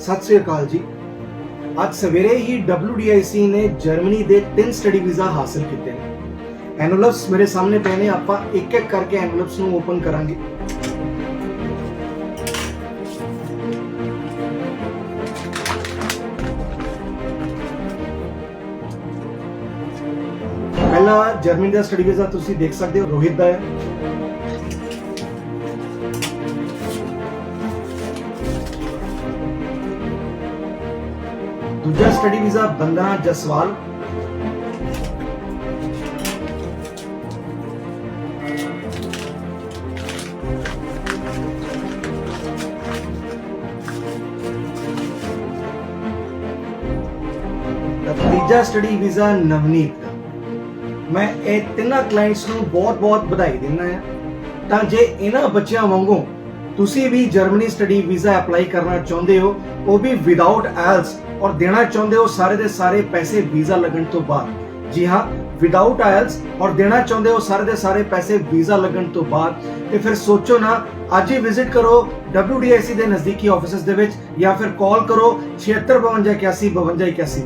ਸਤਿ ਸ੍ਰੀ ਅਕਾਲ ਜੀ। ਅੱਜ ਸਵੇਰੇ ਹੀ WDIC ਨੇ ਜਰਮਨੀ ਦੇ ਤਿੰਨ ਸਟੱਡੀ ਵੀਜ਼ਾ ਹਾਸਲ ਕੀਤੇ ਨੇ। ਐਨਵਲਪਸ ਮੇਰੇ ਸਾਹਮਣੇ ਪਏ ਨੇ, ਆਪਾਂ ਇੱਕ ਇੱਕ ਕਰਕੇ ਐਨਵਲਪਸ ਨੂੰ ਓਪਨ ਕਰਾਂਗੇ। ਪਹਿਲਾ ਜਰਮਨੀ ਦਾ ਸਟੱਡੀ ਵੀਜ਼ਾ ਤੁਸੀਂ ਦੇਖ ਸਕਦੇ ਹੋ, ਰੋਹਿਤ ਦਾ ਹੈ। ਦੂਜਾ ਸਟੱਡੀ ਵੀਜ਼ਾ ਬੰਦਾ ਜਸਵਾਲ ਤੀਜਾ ਸਟੱਡੀ ਵੀਜ਼ਾ ਨਵਨੀਤ ਦਾ। ਮੈਂ ਇਹ ਤਿੰਨਾਂ ਕਲਾਇੰਟਸ ਨੂੰ ਬਹੁਤ-ਬਹੁਤ ਵਧਾਈ ਦਿੰਦਾ ਹਾਂ। ਤਾਂ ਜੇ ਇਹਨਾਂ ਬੱਚਿਆਂ ਵਾਂਗੂ ਤੁਸੀਂ ਵੀ ਜਰਮਨੀ ਸਟੱਡੀ ਵੀਜ਼ਾ ਅਪਲਾਈ ਕਰਨਾ ਚਾਹੁੰਦੇ ਹੋ, ਉਹ ਵੀ ਵਿਦਆਊਟ ਆਇਲਸ ਔਰ ਦੇਣਾ ਚਾਹੁੰਦੇ ਹੋ ਸਾਰੇ ਦੇ ਸਾਰੇ ਪੈਸੇ ਵੀਜ਼ਾ ਲੱਗਣ ਤੋਂ ਬਾਅਦ। ਜੀ ਹਾਂ ਵਿਦਆਊਟ ਆਇਲਸ ਔਰ ਦੇਣਾ ਚਾਹੁੰਦੇ ਹੋ ਸਾਰੇ ਦੇ ਸਾਰੇ ਪੈਸੇ ਵੀਜ਼ਾ ਲੱਗਣ ਤੋਂ ਬਾਅਦ। ਤੇ ਫਿਰ ਸੋਚੋ ਨਾ, ਅੱਜ ਹੀ ਵਿਜ਼ਿਟ ਕਰੋ WDIC ਦੇ ਨਜ਼ਦੀਕੀ ਆਫਿਸਿਸ ਦੇ ਵਿੱਚ, ਜਾਂ ਫਿਰ ਕਾਲ ਕਰੋ 765281 5281